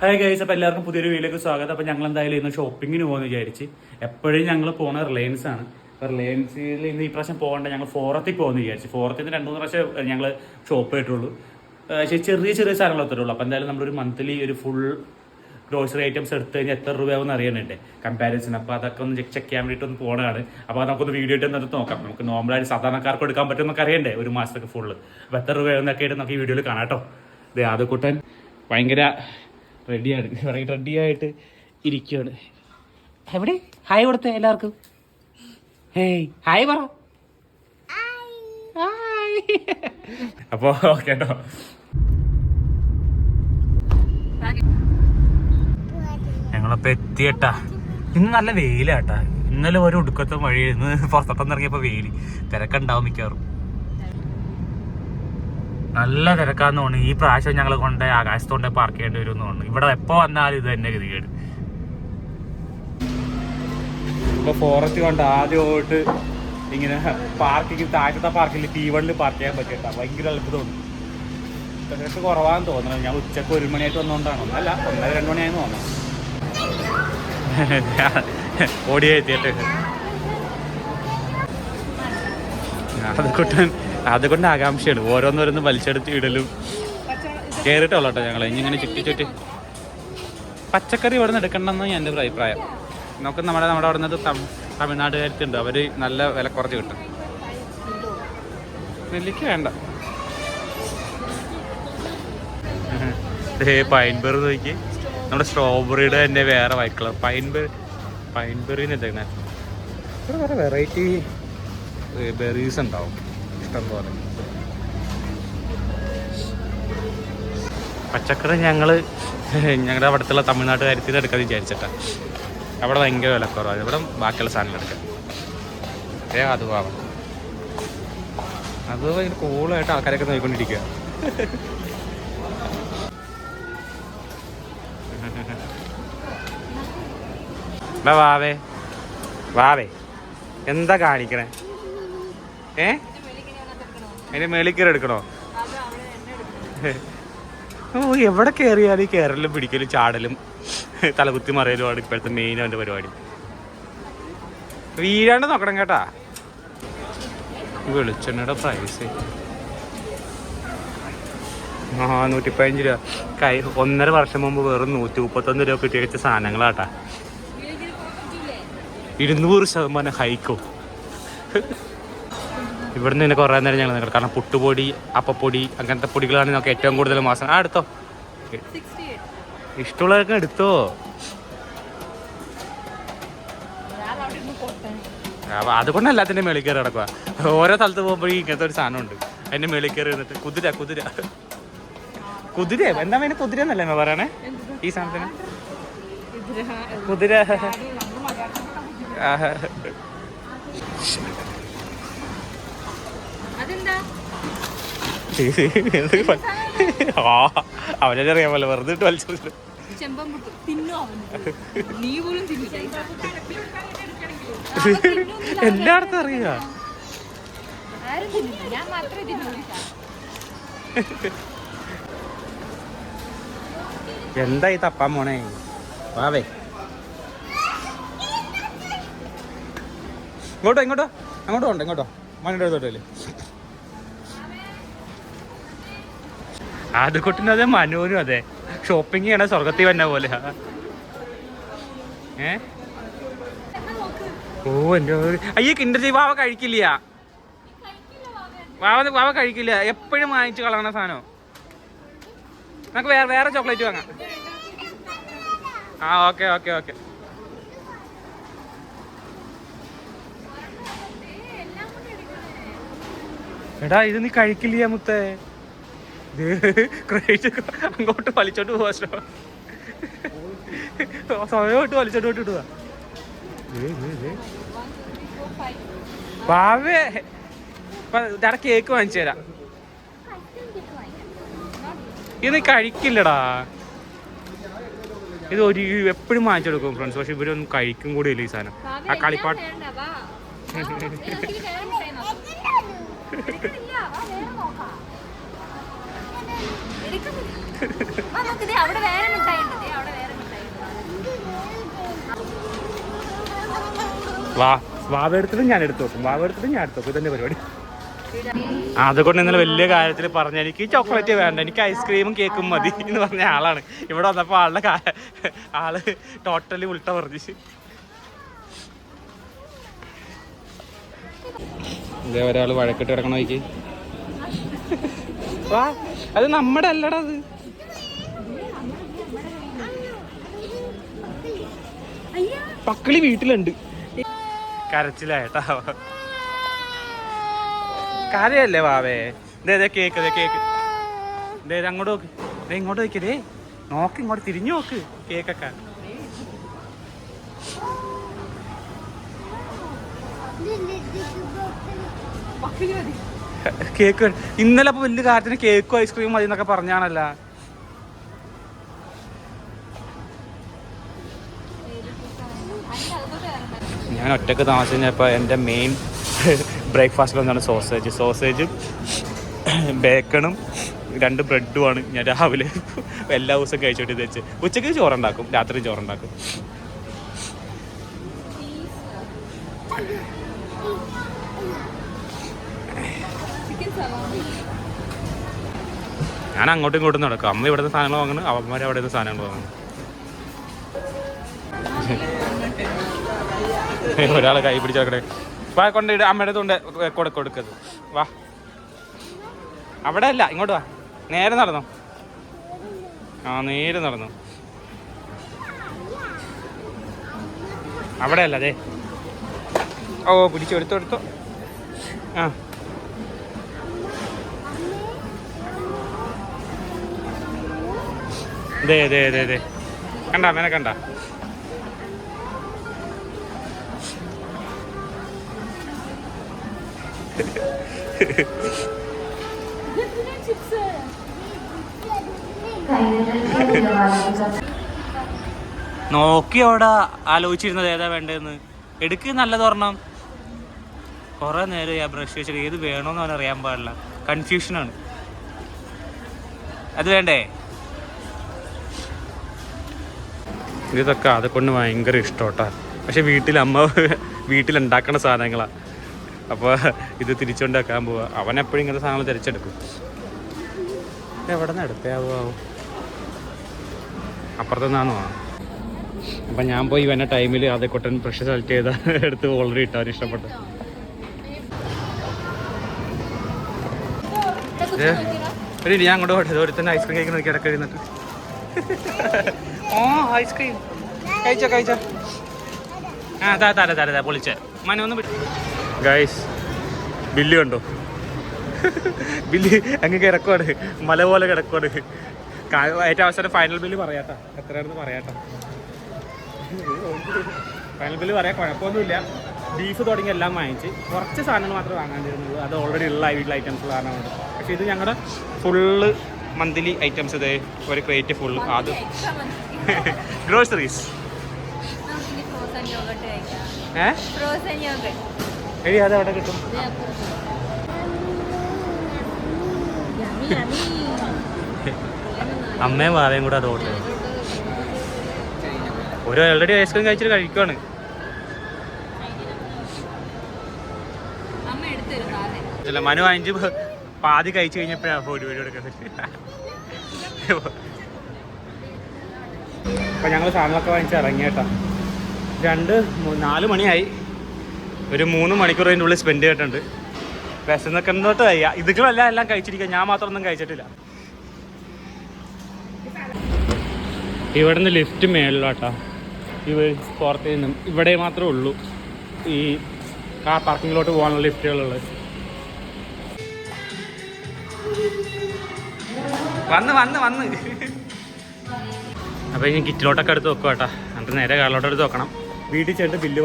Hi guys അപ്പോൾ എല്ലാവർക്കും പുതിയൊരു വീഡിയോക്ക് സ്വാഗതം. അപ്പോൾ ഞങ്ങൾ എന്തായാലും ഇന്ന് ഷോപ്പിങ്ങിന് പോകുമെന്ന് വിചാരിച്ച് എപ്പോഴും ഞങ്ങൾ പോണ റിലയൻസ് ആണ്. അപ്പോൾ റിലയൻസിൽ ഇന്ന് ഈ പ്രാവശ്യം പോകേണ്ട ഞങ്ങൾ ഫോറത്തിൽ പോകുമെന്ന് വിചാരിച്ചു. ഫോറത്തിൽ നിന്ന് രണ്ട് മൂന്ന് പ്രാവശ്യം ഞങ്ങൾ ഷോപ്പ് ആയിട്ടുള്ളൂ പക്ഷേ ചെറിയ ചെറിയ സാധനങ്ങൾ എത്തുള്ളൂ അപ്പോൾ എന്തായാലും നമ്മളൊരു മന്ത്ലി ഒരു ഫുൾ ഗ്രോസറി ഐറ്റംസ് എടുത്തു കഴിഞ്ഞാൽ എത്ര രൂപയാവും അറിയാനുണ്ട്. കമ്പാരിസൺ അപ്പോൾ അതൊക്കെ ഒന്ന് ചെക്ക് ചെയ്യാൻ വേണ്ടിയിട്ട് ഒന്ന് പോകണതാണ് അപ്പോൾ നമുക്കൊന്ന് വീഡിയോ ഇട്ട് എന്നിട്ട് നോക്കാം. നമുക്ക് നോർമലായിട്ട് സാധാരണക്കാർക്ക് എടുക്കാൻ പറ്റുമെന്നൊക്കെ അറിയണ്ടേ? ഒരു മാസത്തേക്ക് ഫുള്ള് അപ്പോൾ എത്ര രൂപയാവുന്നൊക്കെ ആയിട്ട് നമുക്ക് ഈ വീഡിയോയിൽ കാണാം കേട്ടോ. അതെ ആദ്യക്കൂട്ടൻ ഭയങ്കര റെഡിയാണ്. റെഡി ആയിട്ട് ഇരിക്കുകയാണ് എവിടെ? ഹായ് കൊടുത്തേ എല്ലാവർക്കും. ഹേയ് ഹായ് പറ. ഹായ്. അപ്പോൾ ഓക്കെ കേട്ടോ. ഞങ്ങളപ്പോ എത്തിയട്ടാ. ഇന്ന് നല്ല വെയിലാട്ടാ. ഇന്നലെ ഒരു ഒടുക്കത്തെ മഴ ഇന്ന് പുറത്തോട്ടൊന്നും ഇറങ്ങിയപ്പോ വെയിൽ. തിരക്കുണ്ടാവും മിക്കവാറും. നല്ല തിരക്കാന്ന് തോന്നുന്നു. ഈ പ്രാവശ്യം ഞങ്ങൾ കൊണ്ട് ആകാശത്തോണ്ട് പാർക്ക് ചെയ്യേണ്ടി വരും എന്ന് തോന്നുന്നു. ഇവിടെ എപ്പോ വന്നാലും ഇത് തന്നെ ഗതികേട്. ഇപ്പൊ ഫോറസ്റ്റ് കൊണ്ട് ആദ്യമായിട്ട് ഇങ്ങനെ പാർക്കിങ് താഴത്തെ പാർക്കിൽ ടി വണ്ണിൽ പാർക്ക് ചെയ്യാൻ പറ്റിയിട്ടാ. ഭയങ്കര അത്ഭുതമാണ് തിരക്ക് കുറവാന്ന് തോന്നുന്നത് ഞാൻ ഉച്ചയ്ക്ക് ഒരു മണിയായിട്ട് വന്നുകൊണ്ടാണ് ഒന്നല്ല ഒന്നര രണ്ട് മണിയായെന്ന് തോന്നുന്നു ഓടിയെത്തിയിട്ട് അത് അതുകൊണ്ട് അതുകൊണ്ട് ആകാംക്ഷയാണ്. ഓരോന്നോരോന്ന് വലിച്ചെടുത്ത് ഇടലും. കയറിയിട്ടുള്ളൂ കേട്ടോ ഞങ്ങൾ ഇനി ഇങ്ങനെ ചുറ്റി ചുറ്റി. പച്ചക്കറി ഇവിടെ നിന്ന് എടുക്കണമെന്ന് എന്റെ ഒരു അഭിപ്രായം. നമുക്ക് നമ്മുടെ നമ്മുടെ അവിടെ നിന്ന് തമിഴ്നാട് ഉണ്ട് അവർ നല്ല വില കുറച്ച് കിട്ടും. നെല്ലിക്ക വേണ്ട. പൈൻബെർ നോക്കി. നമ്മുടെ സ്ട്രോബെറിയുടെ തന്നെ വേറെ വൈറ്റ് കളർ. പൈൻബെറി പൈൻബെറിന്ന് എന്തെങ്കിലും ഇവിടെ വേറെ വെറൈറ്റി ബെറീസ് ഉണ്ടാവും. ഇഷ്ടം പോലെ പച്ചക്കറി ഞങ്ങൾ ഞങ്ങളുടെ അവിടുത്തെ തീരെ എടുക്കാതെ വിചാരിച്ചിട്ടാ. അവിടെ ഭയങ്കര വിലക്കുറവാണ് ഇവിടെ ബാക്കിയുള്ള സാധനങ്ങൾ എടുക്കാം. ഏ അത് പാവം അത് ഭയങ്കര കൂളായിട്ട് ആൾക്കാരൊക്കെ നോക്കിക്കൊണ്ടിരിക്കുക വാവേ. വാവേ. എന്താ കാണിക്കണേ? ഏ? അതിന്റെ മേളിൽ കയറി എടുക്കണോ? ഓ എവിടെ കയറിയാലും ഈ കയറലും പിടിക്കലും ചാടലും തലകുത്തി മറിയലുമാണ് ഇപ്പോഴത്തെ മെയിൻ അവന്റെ പരിപാടി. വീഴാണ്ട് നോക്കണം കേട്ടാ. വെളിച്ചെണ്ണയുടെ പ്രൈസ് ആ നൂറ്റി പതിനഞ്ച് രൂപ. കൈ ഒന്നര വർഷം മുമ്പ് വെറും നൂറ്റി മുപ്പത്തൊന്ന് രൂപ കിട്ടി വെച്ച സാധനങ്ങളാട്ടാ. ഇരുന്നൂറ് ശതമാനം ഹൈക്കോ. ഇവിടുന്ന് തന്നെ കുറേ നേരം ഞങ്ങൾ നിങ്ങൾ കാരണം പുട്ടുപൊടി അപ്പപ്പൊടി അങ്ങനത്തെ പൊടികളാണ് നമുക്ക് ഏറ്റവും കൂടുതൽ മാസം. ആ എടുത്തോ. ഇഷ്ടമുള്ളതൊക്കെ എടുത്തോ. അതുകൊണ്ട് എല്ലാത്തിന്റെ മേളിൽ കയറി കിടക്കുക ഓരോ സ്ഥലത്ത് പോകുമ്പോഴേ ഇങ്ങനത്തെ ഒരു സാധനമുണ്ട്. അതിന്റെ മേളിൽ കയറി ഇരുന്നിട്ട് കുതിര കുതിര. കുതിര? എന്താ വേണേ കുതിര എന്നല്ലേ പറയണേ? ഈ സാധനത്തിന്? കുതിര. അവനെ അറിയാമല്ലോ വെറുതെ ഇട്ട് വലിച്ചു പോലും എല്ലായിടത്തും അറിയാ? ആരും തിന്നില്ല. ഞാൻ മാത്രമേ തിന്നുള്ളൂ. എന്താ ഈ തപ്പാൻ പോണേ വാവേ ഇങ്ങോട്ടോ ഇങ്ങോട്ടോ. അങ്ങോട്ടോ ഉണ്ട് ഇങ്ങോട്ടോ. മണിയുടെ അടുത്തോട്ടല്ലേ കൊട്ടുന്ന അതെ മനുവിനും അതെ. ഷോപ്പിംഗ് ചെയ്യണ സ്വർഗത്തിൽ വന്ന പോലെ. ഏ? ഓ എന്റെ അയ്യ കിണ്ടർ ചെയ് വാവ കഴിക്കില്ല. വാവ വാവ കഴിക്കില്ല. എപ്പോഴും വാങ്ങിച്ചു കളയണ സാധനം. നമുക്ക് വേറെ വേറെ ചോക്ലേറ്റ് വാങ്ങാം. ആ ഓക്കെ ഓക്കെ ഓക്കെ. എടാ ഇത് നീ കഴിക്കില്ല മുത്തേ. ക്രേറ്റ് അങ്ങോട്ട് വലിച്ചോട്ട് പോവാ സമയമായിട്ട് വലിച്ചോണ്ട് പോയിട്ട് ഇടുക പാവേ ഞാൻ കേക്ക് വാങ്ങിച്ചു തരാം. ഇത് കഴിക്കില്ലടാ. ഇത് ഒരു എപ്പോഴും വാങ്ങിച്ചെടുക്കും ഫ്രണ്ട്സ് പക്ഷെ ഇവരൊന്നും കഴിക്കും കൂടി ഇല്ല ഈ സാധനം. ആ കളിപ്പാട്ട്. അവിടെ വേറെ മിഠായി വാ ഞാൻ എടുത്തു നോക്കും വാവെടുത്തിട്ട് ഞാൻ എടുത്തു നോക്കും ഇതന്നെ പരിപാടി. അതുകൊണ്ട് ഇന്നലെ വലിയ കാര്യത്തിൽ പറഞ്ഞ എനിക്ക് ചോക്ലേറ്റ് വേണ്ട എനിക്ക് ഐസ്ക്രീമും കേക്കും മതി എന്ന് പറഞ്ഞ ആളാണ്. ഇവിടെ വന്നപ്പോൾ ആളുടെ ആൾ ടോട്ടലി ഉൾട്ട പറഞ്ഞു. ഇതേ ഒരാൾ വഴക്കിട്ട് കിടക്കണോ വാ അത് നമ്മുടെ അല്ലടാ അത്. പക്കളി വീട്ടിലുണ്ട്. കരച്ചിലായിട്ടാ കരയല്ലേ വാവേ? ഇതേ കേക്ക് ദേ കേക്ക്. ദേ അങ്ങോട്ട് നോക്ക്. ദേ ഇങ്ങോട്ട് നോക്കിയതേ നോക്ക് ഇങ്ങോട്ട് തിരിഞ്ഞു നോക്ക് കേക്കൊക്കെ. കേക്ക് ഇന്നലെ അപ്പൊ വലിയ കാര്യത്തിന് കേക്കും ഐസ്ക്രീമും മതി എന്നൊക്കെ പറഞ്ഞാണല്ല. ഞാൻ ഒറ്റയ്ക്ക് താമസിച്ചപ്പോൾ എന്റെ മെയിൻ ബ്രേക്ക്ഫാസ്റ്റിൽ ഒന്നാണ് സോസേജ് സോസേജും ബേക്കണും രണ്ട് ബ്രെഡുമാണ് ഞാൻ രാവിലെ എല്ലാ ദിവസവും കഴിച്ചോട്ട് തെച്ച് ഉച്ചയ്ക്ക് ചോറുണ്ടാക്കും രാത്രി ചോറുണ്ടാക്കും. ഞാൻ അങ്ങോട്ടും ഇങ്ങോട്ടും നടക്കും. അമ്മ ഇവിടുത്തെ സാധനങ്ങൾ വാങ്ങണം അവന്മാർ അവിടുത്തെ സാധനങ്ങൾ വാങ്ങണം ഒരാളെ കൈ പിടിച്ചോക്കടെ വാ കൊണ്ടിട്ട് അമ്മയുടെ കൊണ്ട് കൊടുക്ക കൊടുക്കത് വാ. അവിടെ അല്ല ഇങ്ങോട്ട് വാ. നേരെ നടന്നോ. ആ നേരെ നടന്നു. അവിടെ അല്ല അതെ ഓ പിടിച്ചു എടുത്തോ എടുത്തോ. ആ. ദേ ദേ ദേ ദേ. കണ്ട അമ്മേനെ കണ്ട. നോക്കി ആലോചിച്ചിരുന്നത് ഏതാ വേണ്ടതെന്ന്. എടുക്ക് നല്ലത് ഒരെണ്ണം കുറെ നേരം ആ ബ്രഷ് വെച്ചിട്ട് ഏത് വേണമെന്ന് അവൻ അറിയാൻ പാടില്ല. കൺഫ്യൂഷനാണ് അത് വേണ്ടേ? ഇതൊക്കെ അതെ കൊണ്ട് ഭയങ്കര ഇഷ്ടോട്ടാ പക്ഷെ വീട്ടിൽ അമ്മ വീട്ടിലുണ്ടാക്കണ സാധനങ്ങളാ. അപ്പോൾ ഇത് തിരിച്ചുകൊണ്ട് വെക്കാൻ പോവാ. അവൻ എപ്പോഴും ഇങ്ങനത്തെ സാധനങ്ങൾ തിരിച്ചെടുക്കും. എവിടെ നിന്ന് എടുക്കാവോ അപ്പുറത്തുനിന്നാണോ? അപ്പം ഞാൻ പോയി വന്ന ടൈമിൽ അതേക്കൊട്ടൻ കൊട്ടൻ ബ്രഷ് സെലക്ട് ചെയ്ത എടുത്ത് ഓൾറെഡി ഇട്ടവന് ഇഷ്ടപ്പെട്ടു. ഒരു ഞാൻ അങ്ങോട്ട് പോട്ടെ. ഒരുത്തന്നെ ഐസ്ക്രീം കഴിക്കുന്ന കിടക്ക എഴുന്നിട്ട് ഓ ഐസ്ക്രീം കഴിച്ചോ കഴിച്ചോ. ആ താ തര തര താ പൊളിച്ചേ. മനൊന്നും ഒന്ന് ഗൈസ് ബില്ല് കണ്ടോ? ബില്ല് അങ്ങ് കിടക്കുവാണ്. മല പോലെ കിടക്കുവാണ്. ഏറ്റവും അവസാനം ഫൈനൽ ബില്ല് പറയാട്ടാ. എത്രയാണെന്ന് പറയാട്ടാ. ഫൈനൽ ബില്ല് പറയാ കുഴപ്പമൊന്നുമില്ല. ബീഫ് തുടങ്ങി എല്ലാം വാങ്ങിച്ച് കുറച്ച് സാധനങ്ങൾ മാത്രമേ വാങ്ങാൻ വാങ്ങാണ്ടിരുന്നുള്ളൂ. അത് ഓൾറെഡി ഉള്ള വീട്ടിലെ ഐറ്റംസ് കാരണമുണ്ട് പക്ഷേ ഇത് ഞങ്ങളുടെ ഫുള്ള് മന്ത്ലി ഐറ്റംസ് ഇതേ ഒരു ക്രേറ്റ് ഫുള്ള് അത് ഗ്രോസറീസ് നമുക്കിനി എടി അത് അവിടെ കിട്ടും? അമ്മയും വാവയും കൂടെ അത് ഓർഡർ ഒരു ഓൾറെഡി ഐസ്ക്രീം കഴിച്ചിട്ട് കഴിക്കുവാണ്. അല്ല മനു അഞ്ച് പാതി കഴിച്ചു കഴിഞ്ഞപ്പോഴാണ് ഒരു വീട് എടുക്കുന്നത് അപ്പം ഞങ്ങൾ സാധനങ്ങളൊക്കെ വാങ്ങിച്ച് ഇറങ്ങിയേട്ടാ. രണ്ട് നാല് മണിയായി. ഒരു മൂന്ന് മണിക്കൂർ അതിന്റെ ഉള്ളിൽ സ്പെൻഡ് ചെയ്തിട്ടുണ്ട്. വിശന്നൊക്കെ എന്തോട്ട് ഇതുകളെല്ലാം എല്ലാം കഴിച്ചിരിക്കുക ഞാൻ മാത്രം ഒന്നും കഴിച്ചിട്ടില്ല. ഇവിടുന്ന് ലിഫ്റ്റ് മേളിലോട്ടാ. ഇവ പുറത്ത് നിന്നും ഇവിടെ മാത്രമേ ഉള്ളൂ. ഈ കാർ പാർക്കിങ്ങിലോട്ട് പോകാനുള്ള ലിഫ്റ്റുകളുള്ളത് വന്ന് വന്ന് വന്ന്. അപ്പോൾ ഇനി കിറ്റിലോട്ടൊക്കെ എടുത്ത് വെക്കുക കേട്ടോ എന്നിട്ട് നേരെ കാറിലോട്ട് എടുത്ത് വെക്കണം. വീട്ടിൽ ചെന്നിട്ട് ബില്ല്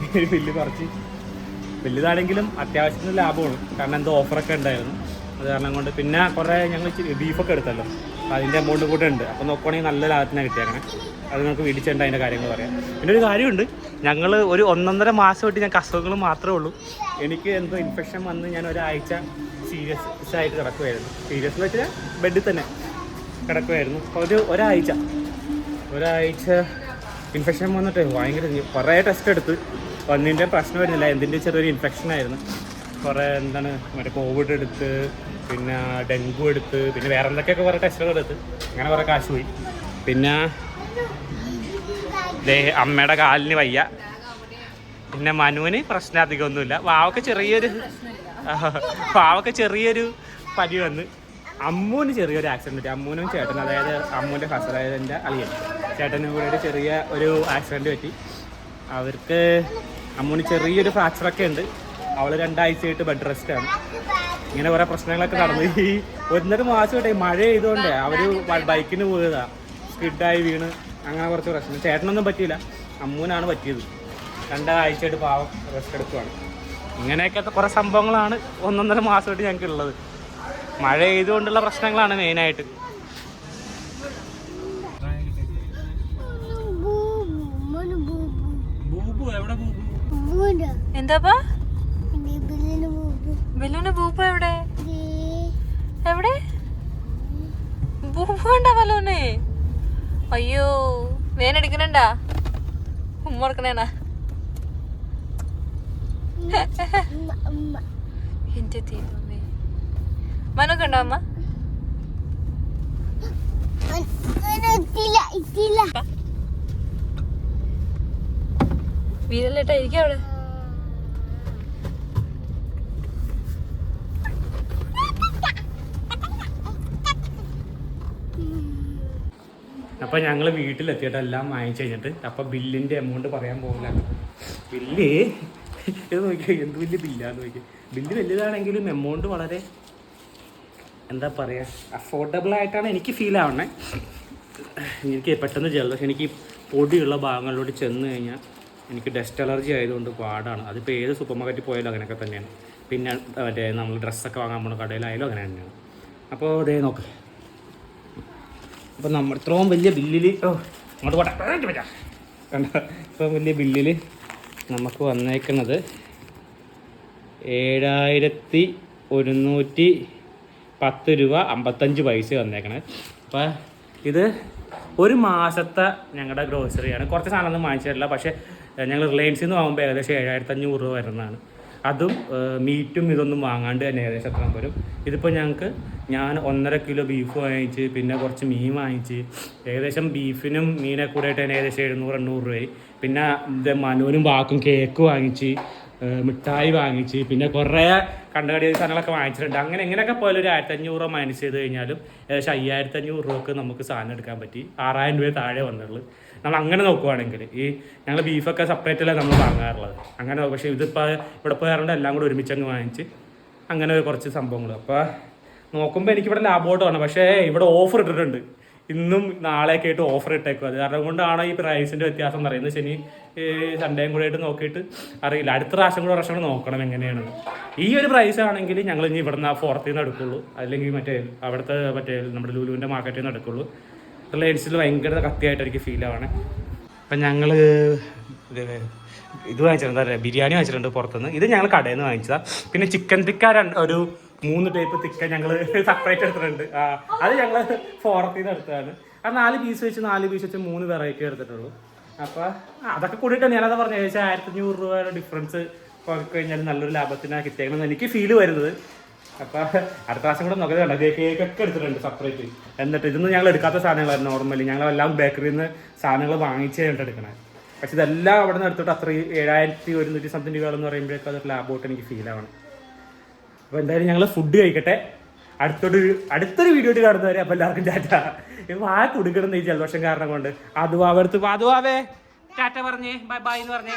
പറയാട്ടാ ബില്ല് കുറച്ച് വലുതാണെങ്കിലും അത്യാവശ്യത്തിന് ലാഭമാണ്. കാരണം എന്തോ ഓഫറൊക്കെ ഉണ്ടായിരുന്നു. അത് കാരണം കൊണ്ട് പിന്നെ കുറേ ഞങ്ങൾ ബീഫൊക്കെ എടുത്തല്ലോ. അപ്പോൾ അതിന്റെ എമൗണ്ട് കൂടെ ഉണ്ട്. അപ്പോൾ നോക്കുവാണെങ്കിൽ നല്ല ലാഭത്തിനാണ് കിട്ടിയേക്കണേ. അത് നിങ്ങൾക്ക് ചെന്നിട്ട് അതിന്റെ കാര്യങ്ങൾ പറയാം. പിന്നെ ഒരു കാര്യമുണ്ട്. ഞങ്ങൾ ഒരു ഒന്നൊന്നര മാസമായിട്ട് ഞങ്ങൾക്ക് അസുഖങ്ങൾ മാത്രമേ ഉള്ളൂ. എനിക്ക് എന്തോ ഇൻഫെക്ഷൻ വന്ന് ഞാൻ ഒരാഴ്ച സീരിയസ് ആയിട്ട് കിടക്കുമായിരുന്നു സീരിയസ് എന്ന് വെച്ചാൽ ബെഡിൽ തന്നെ കിടക്കുമായിരുന്നു ഒരു ഒരാഴ്ച. ഒരാഴ്ച ഇൻഫെക്ഷൻ വന്നിട്ട് ഭയങ്കര കുറേ ടെസ്റ്റ് എടുത്ത്. ഒന്നിന്റെ പ്രശ്നം വരുന്നില്ല. എന്തിന്റെ ചെറിയൊരു ഇൻഫെക്ഷൻ ആയിരുന്നു. കുറേ എന്താണ് മറ്റേ കോവിഡ് എടുത്ത് പിന്നെ ഡെങ്കു എടുത്ത് പിന്നെ വേറെ എന്തൊക്കെയൊക്കെ കുറേ ടെസ്റ്റുകൾ എടുത്ത്. അങ്ങനെ കുറേ കാശ് പോയി. പിന്നെ അമ്മയുടെ കാലിന് വയ്യ. പിന്നെ മനുവിന് പ്രശ്നം അധികമൊന്നുമില്ല. വാവക്ക് ചെറിയൊരു വാവക്ക് ചെറിയൊരു പനി വന്ന്. അമ്മൂന് ചെറിയൊരു ആക്സിഡന്റ് പറ്റി. അമ്മൂനും ചേട്ടനും അതായത് അമ്മൂന്റെ ഫസ്റ്റ് അതായത് അളിയൻ ചേട്ടനും കൂടെ ഒരു ചെറിയ ഒരു ആക്സിഡന്റ് പറ്റി. അവർക്ക് അമ്മൂന് ചെറിയൊരു ഫ്രാക്ചറൊക്കെ ഉണ്ട്. അവൾ രണ്ടാഴ്ചയായിട്ട് ബെഡ് റെസ്റ്റ് ആണ്. ഇങ്ങനെ കുറെ പ്രശ്നങ്ങളൊക്കെ നടന്നു. ഈ ഒന്നര മാസമായിട്ട് മഴ ചെയ്തുകൊണ്ട് അവർ ബൈക്കിന് പോയതാ. സ്കിഡായി വീണ്. അങ്ങനെ കുറച്ച് പ്രശ്നം. ചേട്ടനൊന്നും പറ്റിയില്ല. അമ്മൂനാണ് പറ്റിയത്. രണ്ടാഴ്ചയായിട്ട് പാവം റെസ്റ്റ് എടുക്കുവാണ്. ഇങ്ങനെയൊക്കെ കുറേ സംഭവങ്ങളാണ് ഒന്നൊന്നര മാസമായിട്ട് ഞങ്ങൾക്ക് ഉള്ളത് മഴ ചെയ്തുകൊണ്ടുള്ള പ്രശ്നങ്ങളാണ് മെയിനായിട്ട് എന്താപ്പാ? ബലൂന് ബൂപ്പ എവിടെ? എവിടെ? ബൂപ്പ ഉണ്ടാ ബലൂന് അയ്യോ വേനടിക്കണണ്ടാ ഉമ്മ കൊടുക്കണേണ എന്റെ തീരുമേ മനൊക്കെ ഉണ്ടോ അമ്മ? വീരല്ലേട്ടാ ഇരിക്കാം അവിടെ? അപ്പോൾ ഞങ്ങൾ വീട്ടിലെത്തിയിട്ട് എല്ലാം വാങ്ങിച്ചു കഴിഞ്ഞിട്ട് അപ്പോൾ ബില്ലിന്റെ എമൗണ്ട് പറയാൻ പോകില്ല ബില്ല്? ഇത് നോക്കിയാൽ എന്ത് വലിയ ബില്ലാന്ന് നോക്കി ബില്ല് വലിയതാണെങ്കിലും എമൗണ്ട് വളരെ എന്താ പറയാ അഫോർഡബിൾ ആയിട്ടാണ് എനിക്ക് ഫീൽ ആവണേ എനിക്ക് പെട്ടെന്ന് ജലദോഷം എനിക്ക് പൊടിയുള്ള ഭാഗങ്ങളിലോട്ട് ചെന്ന് കഴിഞ്ഞാൽ എനിക്ക് ഡസ്റ്റ് അലർജി ആയതുകൊണ്ട് പാടാണ്. അതിപ്പോൾ ഏത് സൂപ്പർ മാർക്കറ്റിൽ പോയാലും അങ്ങനെയൊക്കെ തന്നെയാണ്. പിന്നെ മറ്റേ നമ്മൾ ഡ്രസ്സൊക്കെ വാങ്ങാൻ പോകുന്ന കടയിലായാലും അങ്ങനെ തന്നെയാണ്. അപ്പോൾ അതേ നോക്ക്. അപ്പോൾ നമ്മൾ ഇത്രയും വലിയ ബില്ലിൽ ഓ. അങ്ങോട്ട് പോട്ടെ. കണ്ടോ? ഇത്രയും വലിയ ബില്ലിൽ നമുക്ക് വന്നേക്കുന്നത് ഏഴായിരത്തി ഒരുന്നൂറ്റി പത്ത് രൂപ അമ്പത്തഞ്ച് പൈസ വന്നേക്കണേ. അപ്പോൾ ഇത് ഒരു മാസത്തെ ഞങ്ങളുടെ ഗ്രോസറിയാണ് കുറച്ച് സാധനമൊന്നും വാങ്ങിച്ചു തരില്ല പക്ഷേ ഞങ്ങൾ റിലയൻസിൽ നിന്ന് വാങ്ങുമ്പോൾ ഏകദേശം ഏഴായിരത്തി അഞ്ഞൂറ് രൂപ വരുന്നതാണ്. അതും മീറ്റും ഇതൊന്നും വാങ്ങാണ്ട് തന്നെ ഏകദേശം എത്ര വരും ഇതിപ്പോൾ ഞങ്ങൾക്ക് ഞാൻ ഒന്നര കിലോ ബീഫ് വാങ്ങിച്ച് പിന്നെ കുറച്ച് മീൻ വാങ്ങിച്ച് ഏകദേശം ബീഫിനും മീനെ കൂടെ ആയിട്ട് തന്നെ ഏകദേശം എഴുന്നൂറ് എണ്ണൂറ് രൂപയായി. പിന്നെ ഇത് മനുവിനും ബാക്കും കേക്ക് വാങ്ങിച്ച് മിഠായി വാങ്ങിച്ച്. പിന്നെ കുറേ കണ്ടുകടി സാധനങ്ങളൊക്കെ വാങ്ങിച്ചിട്ടുണ്ട്. അങ്ങനെ എങ്ങനെയൊക്കെ പോയാലും ഒരു രൂപ മൈനസ് ചെയ്ത് കഴിഞ്ഞാലും ഏകദേശം അയ്യായിരത്തി അഞ്ഞൂറ് രൂപക്ക് നമുക്ക് സാധനം എടുക്കാൻ പറ്റി. ആറായിരം രൂപ താഴെ വന്നുള്ളൂ. നമ്മൾ അങ്ങനെ നോക്കുവാണെങ്കിൽ ഈ ഞങ്ങൾ ബീഫൊക്കെ സെപ്പറേറ്റ് അല്ലേ നമ്മൾ വാങ്ങാറുള്ളത്. അങ്ങനെ പക്ഷേ ഇതിപ്പോൾ ഇവിടെ പോയാറുണ്ട്. എല്ലാം കൂടെ ഒരുമിച്ച് അങ്ങ് വാങ്ങിച്ച് അങ്ങനെ കുറച്ച് സംഭവങ്ങൾ. അപ്പോൾ നോക്കുമ്പോൾ എനിക്കിവിടെ ലാഭമായിട്ടാണ് പക്ഷേ ഇവിടെ ഓഫർ ഇട്ടിട്ടുണ്ട്. ഇന്നും നാളെയൊക്കെ ആയിട്ട് ഓഫർ ഇട്ടേക്കും. അത് കാരണം കൊണ്ടാണ് ഈ പ്രൈസിന്റെ വ്യത്യാസം പറയുന്നത്. ശനി സൺഡേയും കൂടെ ആയിട്ട് നോക്കിയിട്ട് അറിയില്ല. അടുത്ത പ്രാവശ്യം കൂടെ പ്രാവശ്യം കൂടെ നോക്കണം എങ്ങനെയാണ്. ഈ ഒരു പ്രൈസ് ആണെങ്കിൽ ഞങ്ങൾ ഇനി ഇവിടുന്ന് ആ ഫോർത്തിൽ നിന്ന് എടുക്കുള്ളൂ. അല്ലെങ്കിൽ മറ്റേ അവിടുത്തെ മറ്റേ നമ്മുടെ ലുലുവിന്റെ മാർക്കറ്റിൽ നിന്ന് എടുക്കുള്ളൂ. റിലയൻസിൽ ഭയങ്കര കത്തിയായിട്ട് എനിക്ക് ഫീൽ ആവണേ. അപ്പം ഞങ്ങൾ ഇത് വാങ്ങിച്ചിട്ടുണ്ട്. എന്താ ബിരിയാണി വാങ്ങിച്ചിട്ടുണ്ട് പുറത്തുനിന്ന്. ഇത് ഞങ്ങൾ കടയിൽ നിന്ന് വാങ്ങിച്ചതാണ് പിന്നെ ചിക്കൻ തിക്ക രണ്ട് ഒരു മൂന്ന് ടൈപ്പ് തിക്ക ഞങ്ങൾ സെപ്പറേറ്റ് എടുത്തിട്ടുണ്ട്. ആ അത് ഞങ്ങൾ ഫോറത്തിൽ നിന്ന് എടുത്തതാണ്. ആ നാല് പീസ് വെച്ച് നാല് പീസ് വെച്ച് മൂന്ന് വെറൈറ്റി എടുത്തിട്ടുള്ളൂ. അപ്പോൾ അതൊക്കെ കൂടിയിട്ടാണ് ഞാനത് പറഞ്ഞത്. ഏകദേശം ആയിരത്തി അഞ്ഞൂറ് രൂപയുടെ ഡിഫറൻസ് കഴിഞ്ഞാൽ നല്ലൊരു ലാഭത്തിനാണ് കിട്ടിയേക്കണമെന്ന് എനിക്ക് ഫീൽ വരുന്നത്. അപ്പൊ അടുത്ത പ്രാവശ്യം കൂടെ നോക്കുന്നത് കേക്കൊക്കെ എടുത്തിട്ടുണ്ട് സെപ്പറേറ്റ് എന്നിട്ട് ഇതൊന്നും ഞങ്ങൾ എടുക്കാത്ത സാധനങ്ങളായിരുന്നു നോർമലി ഞങ്ങൾ എല്ലാം ബേക്കറിയിൽ നിന്ന് സാധനങ്ങൾ വാങ്ങിച്ചേ കഴിഞ്ഞിട്ട് എടുക്കണേ. പക്ഷെ ഇതെല്ലാം അവിടെ നിന്ന് എടുത്തിട്ട് അത്ര ഏഴായിരത്തി ഒരുന്നൂറ്റി സംതിങ് രൂപകളെന്ന് പറയുമ്പോഴേക്കും അതൊരു ലാഭമായിട്ട് എനിക്ക് ഫീൽ ആവണം. അപ്പോൾ എന്തായാലും ഞങ്ങൾ ഫുഡ് കഴിക്കട്ടെ. അടുത്തൊരു അടുത്തൊരു വീഡിയോ കാണുന്നവരെ അപ്പോൾ എല്ലാവർക്കും ടാറ്റ വാ കുടുക്കണം ഈ ജലദോഷം കാരണം കൊണ്ട്. അതുവാവെടുത്ത് അതുവാവേ ടാറ്റ പറഞ്ഞേ ബൈ ബൈ എന്ന് പറഞ്ഞേ.